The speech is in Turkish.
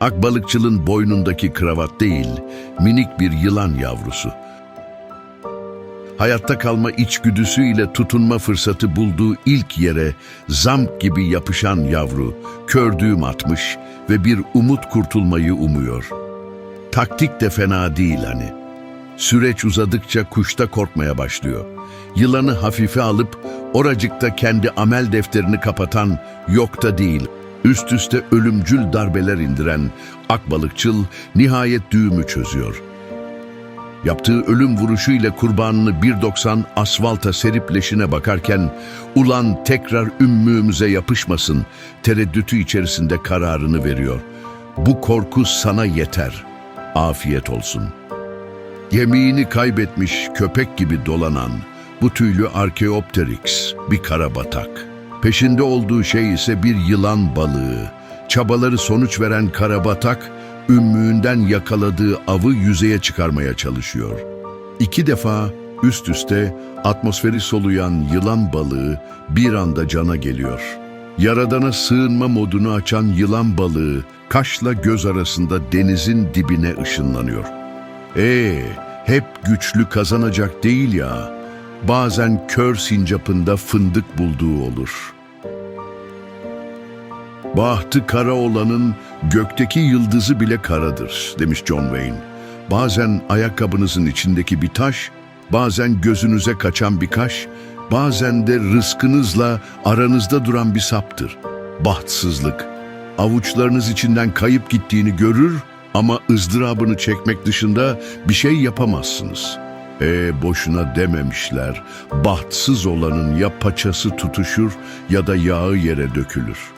Akbalıkçılın boynundaki kravat değil, minik bir yılan yavrusu. Hayatta kalma içgüdüsüyle tutunma fırsatı bulduğu ilk yere zamk gibi yapışan yavru, kördüğüm atmış ve bir umut kurtulmayı umuyor. Taktik de fena değil hani. Süreç uzadıkça kuşta korkmaya başlıyor. Yılanı hafife alıp oracıkta kendi amel defterini kapatan yok da değil, üst üste ölümcül darbeler indiren akbalıkçıl nihayet düğümü çözüyor. Yaptığı ölüm vuruşuyla kurbanını 1.90 asfalta serip leşine bakarken ulan tekrar ümmüğümüze yapışmasın tereddütü içerisinde kararını veriyor. Bu korku sana yeter. Afiyet olsun. Yemiğini kaybetmiş köpek gibi dolanan bu tüylü Archaeopteryx bir karabatak. Peşinde olduğu şey ise bir yılan balığı. Çabaları sonuç veren karabatak, ümmüğünden yakaladığı avı yüzeye çıkarmaya çalışıyor. İki defa üst üste atmosferi soluyan yılan balığı bir anda cana geliyor. Yaradana sığınma modunu açan yılan balığı kaşla göz arasında denizin dibine ışınlanıyor. Ee, hep güçlü kazanacak değil ya. Bazen kör sincapında fındık bulduğu olur. Bahtı kara olanın gökteki yıldızı bile karadır demiş John Wayne. Bazen ayakkabınızın içindeki bir taş, bazen gözünüze kaçan bir kaş, bazen de rızkınızla aranızda duran bir saptır. Bahtsızlık, avuçlarınız içinden kayıp gittiğini görür ama ızdırabını çekmek dışında bir şey yapamazsınız. E boşuna dememişler. Bahtsız olanın ya paçası tutuşur ya da yağı yere dökülür.